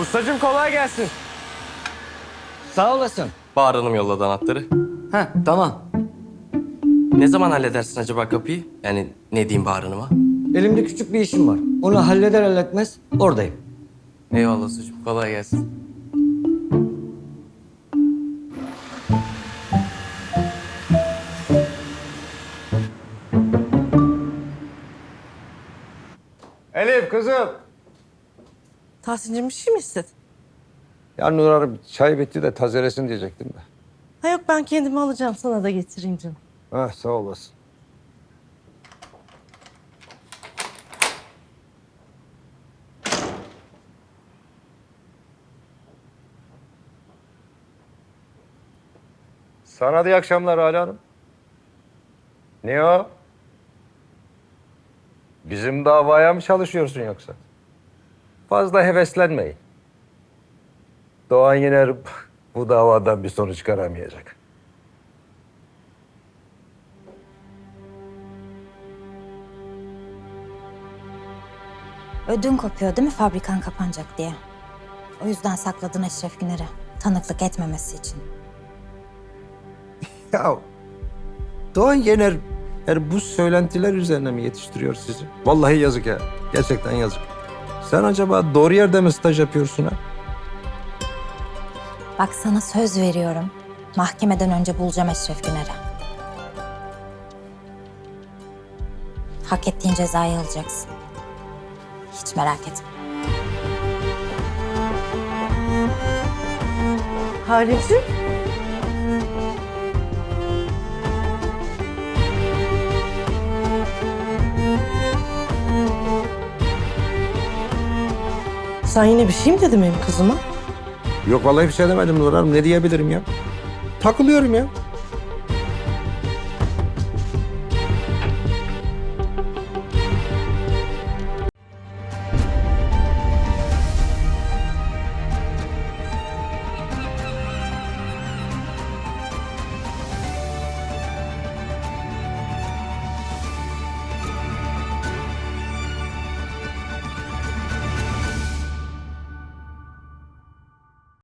Ustacığım kolay gelsin. Sağ olasın. Bahar Hanım yolladı anahtarı. Ha tamam. Ne zaman halledersin acaba kapıyı? Yani ne diyeyim Bahar Hanım'a? Elimde küçük bir işim var. Onu halleder halletmez oradayım. Eyvallah ustacığım kolay gelsin. Elif kızım. Tahsin'cim bir şey mi istedin? Ya Nur Hanım çay bitti de tazelesin diyecektim de. Ha yok ben kendimi alacağım sana da getireyim canım. Ha sağ olasın. Sana da iyi akşamlar Hala Hanım. Ne o? Bizim davaya mı çalışıyorsun yoksa? Fazla heveslenmeyin. Doğan Yener bu davadan bir sonuç çıkaramayacak. Ödün kopuyor değil mi fabrikan kapanacak diye? O yüzden sakladın Eşref Güner'e. Tanıklık etmemesi için. Ya Doğan Yener yani bu söylentiler üzerine mi yetiştiriyor sizi? Vallahi yazık ya. Gerçekten yazık. Sen acaba doğru yerde mi staj yapıyorsun ha? Bak sana söz veriyorum. Mahkemeden önce bulacağım Eşref Güner'i. Hak ettiğin cezayı alacaksın. Hiç merak etme. Halicim. Sen yine bir şey mi dedin benim kızıma? Yok vallahi bir şey demedim Nur. Ne diyebilirim ya? Takılıyorum ya.